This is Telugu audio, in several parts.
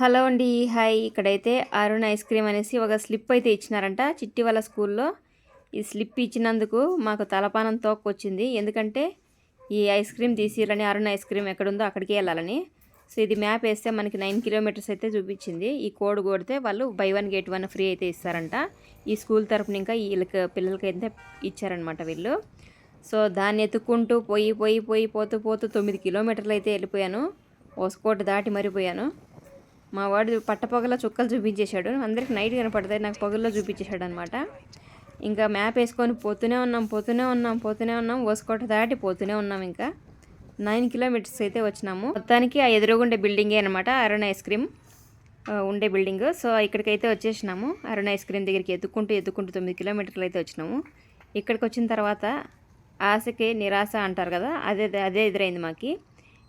హలో అండి హాయ్. ఇక్కడైతే అరుణ్ ఐస్ క్రీమ్ అనేసి ఒక స్లిప్ అయితే ఇచ్చినారంట చిట్టి వాళ్ళ స్కూల్లో. ఈ స్లిప్ ఇచ్చినందుకు మాకు తలపానం తోకొచ్చింది ఎందుకంటే ఈ ఐస్ క్రీమ్ తీసిరని అరుణ్ ఐస్ క్రీమ్ ఎక్కడుందో అక్కడికి వెళ్ళాలని. సో ఇది మ్యాప్ వేస్తే మనకి నైన్ కిలోమీటర్స్ అయితే చూపించింది. ఈ కోడ్ కొడితే వాళ్ళు buy one get one free అయితే ఇస్తారంట. ఈ స్కూల్ తరపున ఇంకా వీళ్ళకి పిల్లలకి అయితే ఇచ్చారనమాట వీళ్ళు. సో దాన్ని ఎత్తుక్కుంటూ పోయి పోయి పోయి పోతూ పోతూ తొమ్మిది కిలోమీటర్లు అయితే వెళ్ళిపోయాను. ఓసుకోట దాటి మరిపోయాను మా వాడు పట్టపగల చుక్కలు చూపించేశాడు. అందరికి నైట్ కనపడతాయి. నాకు పొగల్లో చూపించేశాడు అనమాట ఇంకా మ్యాప్ వేసుకొని పోతూనే ఉన్నాం పోతూనే ఉన్నాం పోతూనే ఉన్నాం. ఓసుకోట దాటి పోతూనే ఉన్నాం ఇంకా. నైన్ కిలోమీటర్స్ అయితే వచ్చినాము. మొత్తానికి ఆ ఎదురుగుండే బిల్డింగే అనమాట అరుణ్ ఐస్ క్రీమ్ ఉండే బిల్డింగ్ సో ఇక్కడికైతే వచ్చేసినాము. అరుణ్ ఐస్ క్రీమ్ దగ్గరికి ఎత్తుకుంటూ ఎత్తుకుంటూ తొమ్మిది కిలోమీటర్లు అయితే వచ్చినాము. ఇక్కడికి వచ్చిన తర్వాత ఆశకి నిరాశ అంటారు కదా అదే అదే ఎదురైంది మాకు.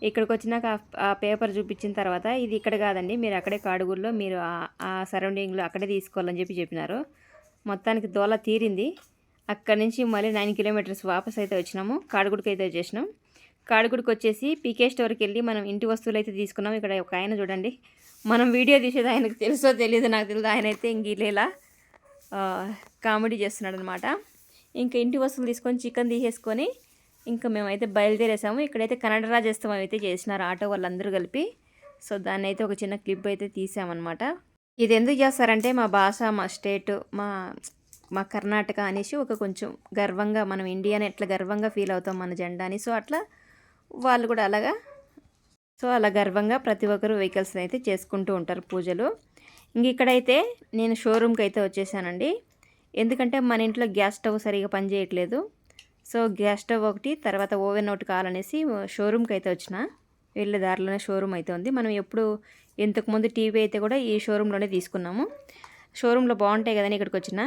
ఇక్కడికి వచ్చినాక ఆ పేపర్ చూపించిన తర్వాత ఇది ఇక్కడ కాదండి మీరు అక్కడే కాడుగుల్లో మీరు ఆ సరౌండింగ్లో అక్కడే తీసుకోవాలని చెప్పి చెప్పినారు. మొత్తానికి దోల తీరింది. అక్కడి నుంచి మళ్ళీ నైన్ కిలోమీటర్స్ వాపస్ అయితే వచ్చినాము కాడుగుడికి అయితే వచ్చేసినాం. కాడుగుడికి వచ్చేసి పీకే స్టోర్కి వెళ్ళి మనం ఇంటి వస్తువులు అయితే తీసుకున్నాం. ఇక్కడ ఒక ఆయన చూడండి మనం వీడియో తీసేది ఆయనకు తెలుసో తెలియదు నాకు తెలియదు ఆయన అయితే ఇంక ఇలా కామెడీ చేస్తున్నాడు అనమాట ఇంకా ఇంటి వస్తువులు తీసుకొని చికెన్ తీసేసుకొని ఇంకా మేమైతే బయలుదేరేసాము. ఇక్కడైతే కన్నడ రాజోత్సవం అయితే చేసినారు ఆటో వాళ్ళందరూ కలిపి. సో దాన్ని అయితే ఒక చిన్న క్లిప్ అయితే తీసామన్నమాట. ఇది ఎందుకు చేస్తారంటే మా భాష మా స్టేట్ మా మా కర్ణాటక అనేసి ఒక కొంచెం గర్వంగా మనం ఇండియాని ఎట్లా గర్వంగా ఫీల్ అవుతాం మన జెండాని. సో అట్లా వాళ్ళు కూడా అలాగా సో అలా గర్వంగా ప్రతి ఒక్కరు వెహికల్స్ అయితే చేసుకుంటూ ఉంటారు పూజలు. ఇంక ఇక్కడైతే నేను షోరూమ్కి అయితే వచ్చేసానండి. ఎందుకంటే మన ఇంట్లో గ్యాస్ స్టవ్ సరిగా పనిచేయట్లేదు. సో గ్యాస్ స్టవ్ ఒకటి తర్వాత ఓవెన్ ఒకటి కావాలనేసి షోరూమ్కి అయితే వచ్చిన. వెళ్ళే దారిలోనే షోరూమ్ అయితే ఉంది. మనం ఎప్పుడు ఇంతకుముందు టీవీ అయితే కూడా ఈ షోరూంలోనే తీసుకున్నాము. షోరూంలో బాగుంటాయి కదని ఇక్కడికి వచ్చిన.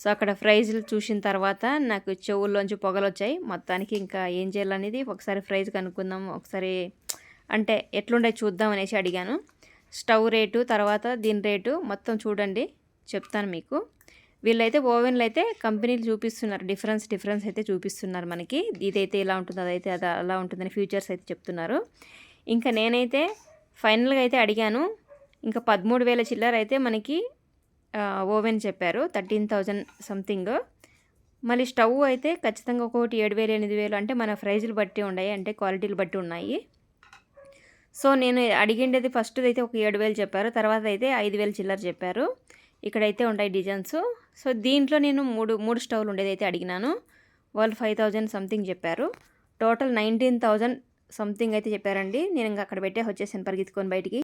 సో అక్కడ ప్రైజ్లు చూసిన తర్వాత నాకు చెవుల్లోంచి పొగలు వచ్చాయి మొత్తానికి ఇంకా ఏం చేయాలనేది ఒకసారి ప్రైజ్ కనుక్కుందాం ఒకసారి అంటే ఎట్లుండే చూద్దాం అనేసి అడిగాను. స్టవ్ రేటు తర్వాత దీని రేటు మొత్తం చూడండి చెప్తాను మీకు. వీళ్ళైతే ఓవెన్లు అయితే కంపెనీలు చూపిస్తున్నారు. డిఫరెన్స్ డిఫరెన్స్ అయితే చూపిస్తున్నారు మనకి. ఇదైతే ఇలా ఉంటుంది అదైతే అది అలా ఉంటుందని ఫ్యూచర్స్ అయితే చెప్తున్నారు. ఇంకా నేనైతే ఫైనల్గా అయితే అడిగాను. ఇంకా పదమూడు వేల చిల్లర అయితే మనకి ఓవెన్ చెప్పారు. Thirteen thousand something. మళ్ళీ స్టవ్ అయితే ఖచ్చితంగా ఒకటి ఏడు వేలు ఎనిమిది వేలు అంటే మన ప్రైజులు బట్టి ఉన్నాయి. అంటే క్వాలిటీలు బట్టి ఉన్నాయి. సో నేను అడిగిండేది ఫస్ట్ అయితే ఒక ఏడు వేలు చెప్పారు. తర్వాత అయితే ఐదు వేలు చిల్లర చెప్పారు. ఇక్కడైతే ఉంటాయి డిజైన్స్. సో దీంట్లో నేను మూడు మూడు స్టవ్లు ఉండేది అయితే అడిగినాను. వాళ్ళు ఫైవ్ థౌజండ్ సంథింగ్ చెప్పారు. టోటల్ నైన్టీన్ థౌజండ్ సంథింగ్ అయితే చెప్పారండి. నేను ఇంకా అక్కడ పెట్టే వచ్చేసాను పరిగెత్తుకొని బయటికి.